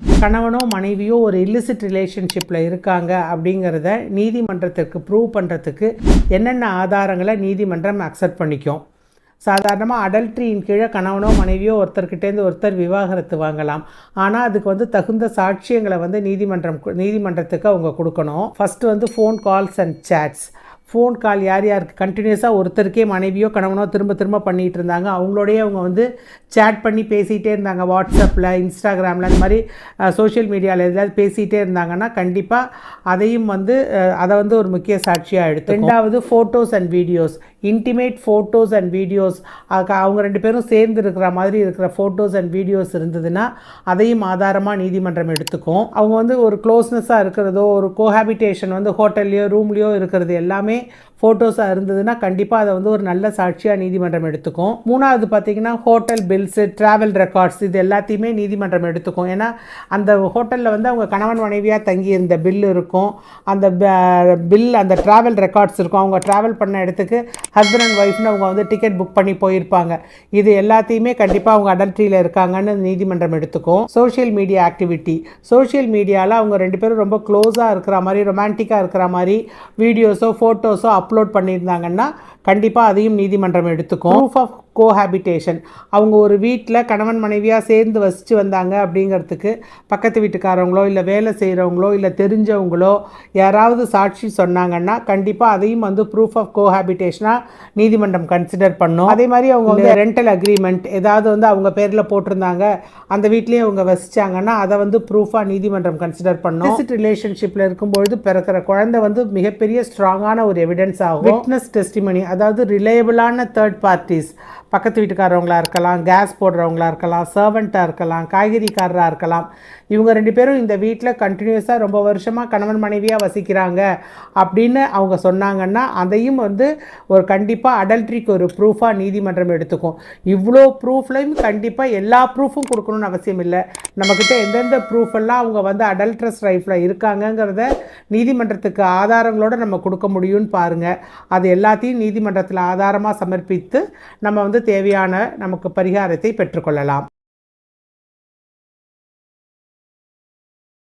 கணவனோ மனைவியோ ஒரு இல்லிசிட் ரிலேஷன்ஷிப்பில் இருக்காங்க அப்படிங்கிறத நீதிமன்றத்திற்கு ப்ரூவ் பண்ணுறதுக்கு என்னென்ன ஆதாரங்களை நீதிமன்றம் அக்செப்ட் பண்ணிக்கும். சாதாரணமாக அடல்ட்ரியின் கீழே கணவனோ மனைவியோ ஒருத்தர்கிட்டேருந்து ஒருத்தர் விவாகரத்து வாங்கலாம். ஆனால் அதுக்கு வந்து தகுந்த சாட்சியங்களை வந்து நீதிமன்றம் நீதிமன்றத்துக்கு அவங்க கொடுக்கணும். ஃபஸ்ட்டு வந்து phone calls and chats phone call யார் யாருக்கு? கண்டினியூஸாக ஒருத்தருக்கே மனைவியோ கணவனோ திரும்ப திரும்ப பண்ணிகிட்டு இருந்தாங்க. அவங்களோடயே அவங்க வந்து சேட் பண்ணி பேசிகிட்டே இருந்தாங்க. வாட்ஸ்அப்பில் இன்ஸ்டாகிராமில் அந்த மாதிரி சோஷியல் மீடியாவில் எதாவது பேசிகிட்டே இருந்தாங்கன்னா கண்டிப்பாக அதையும் வந்து அதை வந்து ஒரு முக்கிய சாட்சியாக எடுத்து ரெண்டாவது photos and videos intimate photos and videos அவங்க ரெண்டு பேரும் சேர்ந்து இருக்கிற மாதிரி இருக்கிற ஃபோட்டோஸ் அண்ட் வீடியோஸ் இருந்ததுன்னா அதையும் ஆதாரமாக நீதிமன்றம் எடுத்துக்கும். அவங்க வந்து ஒரு க்ளோஸ்னஸாக இருக்கிறதோ ஒரு கோஹாபிட்டேஷன் வந்து ஹோட்டல்லையோ ரூம்லேயோ இருக்கிறது எல்லாமே ஃபோட்டோஸாக இருந்ததுன்னா கண்டிப்பாக அதை வந்து ஒரு நல்ல சாட்சியாக நீதிமன்றம் எடுத்துக்கும். மூணாவது பார்த்திங்கன்னா ஹோட்டல் பில்ஸு ட்ராவல் ரெக்கார்ட்ஸ் இது எல்லாத்தையுமே நீதிமன்றம் எடுத்துக்கும். ஏன்னா அந்த ஹோட்டலில் வந்து அவங்க கணவன் மனைவியாக தங்கியிருந்த பில் இருக்கும். அந்த பில் அந்த ட்ராவல் ரெக்கார்ட்ஸ் இருக்கும். அவங்க ட்ராவல் பண்ண இடத்துக்கு ஹஸ்பண்ட் அண்ட் ஒய்ஃப்னு அவங்க வந்து டிக்கெட் புக் பண்ணி போயிருப்பாங்க. இது எல்லாத்தையுமே கண்டிப்பாக அவங்க அடல்ட்ரியில் இருக்காங்கன்னு நீதிமன்றம் எடுத்துக்கும். சோஷியல் மீடியா ஆக்டிவிட்டி சோஷியல் மீடியாவில் அவங்க ரெண்டு பேரும் ரொம்ப க்ளோஸாக இருக்கிற மாதிரி ரொமான்டிக்காக இருக்கிற மாதிரி வீடியோஸோ ஃபோட்டோ ஃபோட்டோஸோ அப்லோட் பண்ணியிருந்தாங்கன்னா கண்டிப்பாக அதையும் நீதிமன்றம் எடுத்துக்கும். ப்ரூஃப் ஆஃப் கோஹாபிட்டேஷன் அவங்க ஒரு வீட்டில் கணவன் மனைவியாக சேர்ந்து வசித்து வந்தாங்க அப்படிங்கிறதுக்கு பக்கத்து வீட்டுக்காரவங்களோ இல்லை வேலை செய்கிறவங்களோ இல்லை தெரிஞ்சவங்களோ யாராவது சாட்சி சொன்னாங்கன்னா கண்டிப்பாக அதையும் வந்து ப்ரூஃப் ஆஃப் கோஹாபிட்டேஷனாக நீதிமன்றம் கன்சிடர் பண்ணும். அதே மாதிரி அவங்க வந்து ரெண்டல் அக்ரிமெண்ட் ஏதாவது வந்து அவங்க பேரில் போட்டிருந்தாங்க அந்த வீட்லேயே அவங்க வசிச்சாங்கன்னா அதை வந்து ப்ரூஃபாக நீதிமன்றம் கன்சிடர் பண்ணும். விசிட் ரிலேஷன்ஷிப்பில் இருக்கும்பொழுது பிறக்கிற குழந்தை வந்து மிகப்பெரிய ஸ்ட்ராங்கான ஒரு எவிடன்ஸ் ஆகும். விட்னஸ் டெஸ்டிமனி அதாவது ரிலையபிளான தேர்ட் பார்ட்டிஸ் பக்கத்து வீட்டுக்காரவங்களா இருக்கலாம் கேஸ் போடுறவங்களா இருக்கலாம் சர்வெண்ட்டாக இருக்கலாம் காய்கறிக்காரராக இருக்கலாம். இவங்க ரெண்டு பேரும் இந்த வீட்டில் கண்டினியூஸாக ரொம்ப வருஷமாக கணவன் மனைவியாக வசிக்கிறாங்க அப்படின்னு அவங்க சொன்னாங்கன்னா அதையும் வந்து ஒரு கண்டிப்பாக அடல்ட்ரிக்கு ஒரு ப்ரூஃபாக நீதிமன்றம் எடுத்துக்கும். இவ்வளோ ப்ரூஃப்லையும் கண்டிப்பாக எல்லா ப்ரூஃபும் கொடுக்கணும்னு அவசியம் இல்லை. நம்மக்கிட்ட எந்தெந்த ப்ரூஃப் எல்லாம் அவங்க வந்து அடல்ட்ரஸ் லைஃப்பில் இருக்காங்கங்கிறத நீதிமன்றத்துக்கு ஆதாரங்களோடு நம்ம கொடுக்க முடியும்னு பாருங்கள் அது எல்லாத்தையும் நீதிமன்றத்தில் ஆதாரமாக சமர்ப்பித்து நம்ம வந்து தேவையான நமக்கு பரிகாரத்தை பெற்றுக்கொள்ளலாம்.